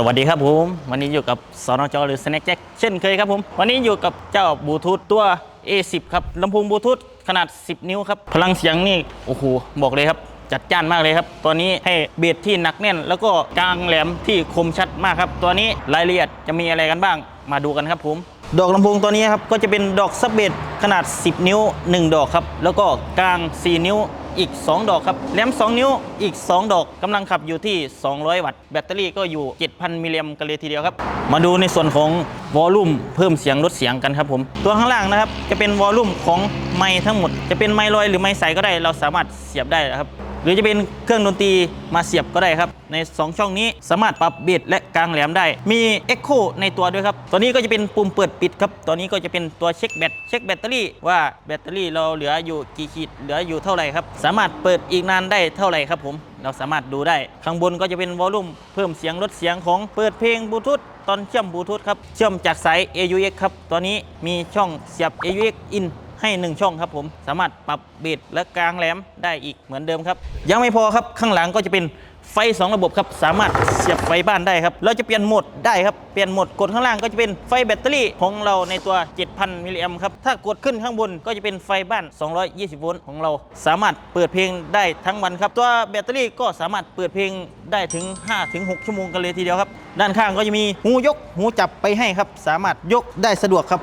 สวัสดีครับผม วันนี้อยู่กับสนจหรือ Snack Jack เช่นเคยครับผม วันนี้อยู่กับเจ้าบลูทูธตัว A10 ครับลำโพงบลูทูธขนาด 10 นิ้วครับ พลังเสียงนี่ โอ้โห บอกเลยครับจัดจ้านมากเลยครับ ตัวนี้ให้เบสที่หนักแน่น แล้วก็กลางแหลมที่คมชัดมากครับ ตัวนี้รายละเอียดจะมีอะไรกันบ้าง มาดูกันครับผม ดอกลำโพงตัวนี้ครับ ก็จะเป็นดอกซับเบสขนาด 10 นิ้ว 1 ดอกครับ แล้วก็กลาง 4 นิ้ว อีก 2 ดอกครับแหลม2 นิ้วอีก 2 ดอกกำลังขับอยู่ที่ 200 วัตต์แบตเตอรี่ก็อยู่ 7,000 มิลลิแอมกันเลยทีเดียวครับ มาดูในส่วนของวอลลุ่มเพิ่มเสียงลดเสียงกันครับผม ตัวข้างล่างนะครับ จะเป็นวอลลุ่มของไม้ทั้งหมด จะเป็นไม้ลอยหรือไม้ใสก็ได้เราสามารถเสียบได้นะครับ หรือจะเป็นเครื่องดนตรีมาเสียบก็ได้ครับ ใน 2 ช่องนี้สามารถปรับเบสและกลางแหลมได้ มี Echo ในตัวด้วยครับ ตัวนี้ก็จะเป็นปุ่มเปิดปิดครับ ตัวนี้ก็จะเป็นตัวเช็คแบตเช็คแบตเตอรี่ว่าแบตเตอรี่เราเหลืออยู่กี่ขีดเหลืออยู่เท่าไหร่ครับ สามารถเปิดอีกนานได้เท่าไหร่ครับผมเราสามารถดูได้ ข้างบนก็จะเป็นวอลลุ่มเพิ่มเสียงลดเสียงของเปิดเพลงบลูทูธตอนเชื่อมบลูทูธครับเชื่อมจากสาย AUX ครับตัวนี้มีช่องเสียบ AUX in ให้1ช่องครับผมสามารถปรับเบสและกลางแหลมได้อีกเหมือนเดิมครับ ยังไม่พอครับข้างหลังก็จะเป็นไฟ 2 ระบบครับสามารถเสียบไฟบ้านได้ครับ เราจะเปลี่ยนโหมดได้ครับ เปลี่ยนโหมดกดข้างล่างก็จะเป็นไฟแบตเตอรี่ของเราในตัว 7,000 มิลลิแอมครับ ถ้ากดขึ้นข้างบนก็จะเป็นไฟบ้าน 220 โวลต์ของเรา สามารถเปิดเพลงได้ทั้งวันครับ ตัวแบตเตอรี่ก็สามารถเปิดเพลงได้ถึง 5-6 ชั่วโมงกันเลยทีเดียวครับ ด้านข้างก็จะมีหูยกหูจับไปให้ครับ สามารถยกได้สะดวกครับ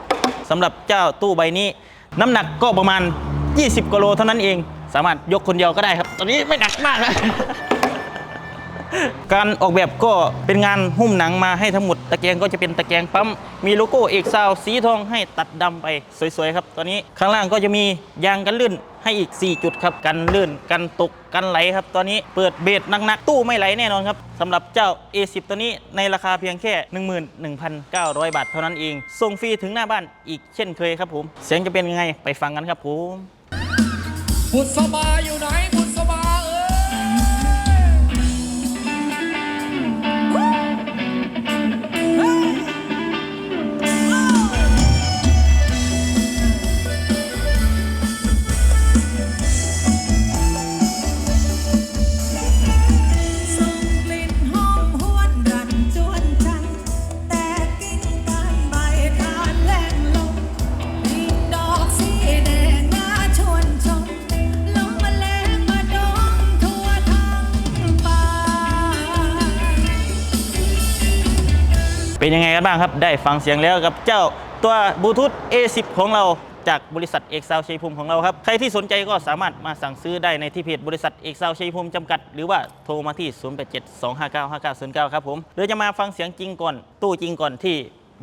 สำหรับเจ้าตู้ใบนี้ น้ำหนักก็ประมาณ 20กิโลเท่านั้นเอง สามารถยกคนเดียวก็ได้ครับ ตอนนี้ไม่หนักมากนะ การออกแบบก็เป็นงานหุ้มหนังมาให้ทั้งหมดตะแกรงก็จะเป็นตะแกรงปั๊มมีโลโก้เอกซาวสีทองให้ตัดดำไปสวยๆครับตอนนี้ข้างล่างก็จะมียางกันลื่นให้อีก 4 จุดครับกันลื่นกันตกกันไหลครับ ตอนนี้เปิดเบสหนักๆ ตู้ไม่ไหลแน่นอนครับสำหรับเจ้า A10 ตัวนี้ในราคาเพียงแค่ 11,900 บาทเท่านั้นเอง ส่งฟรีถึงหน้าบ้านอีกเช่นเคยครับผม เสียงจะเป็นยังไงไปฟังกันครับผมบุษบาอยู่ไหน เป็นยังไงกันบ้างครับ ได้ฟังเสียงแล้วกับเจ้าตัวบลูทูธ A10 ของเราจากบริษัทเอกซาวชัยภูมิของเราครับ ใครที่สนใจก็สามารถมาสั่งซื้อได้ในที่เพจบริษัทเอกซาวชัยภูมิจำกัด หรือว่าโทรมาที่ 0872595909 ครับผมหรือจะมาฟังเสียงจริงก่อน ตู้จริงก่อนที่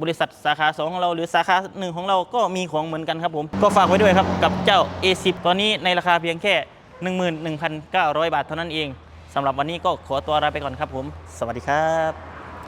บริษัทสาขา 2 ของเราหรือสาขา 1 ของเราก็มีของเหมือนกันครับผม ก็ฝากไว้ด้วยครับกับเจ้า A10 ตอนนี้ในราคาเพียงแค่ 11,900 บาทเท่านั้นเองสำหรับวันนี้ก็ขอตัวลาไปก่อนครับผม สวัสดีครับ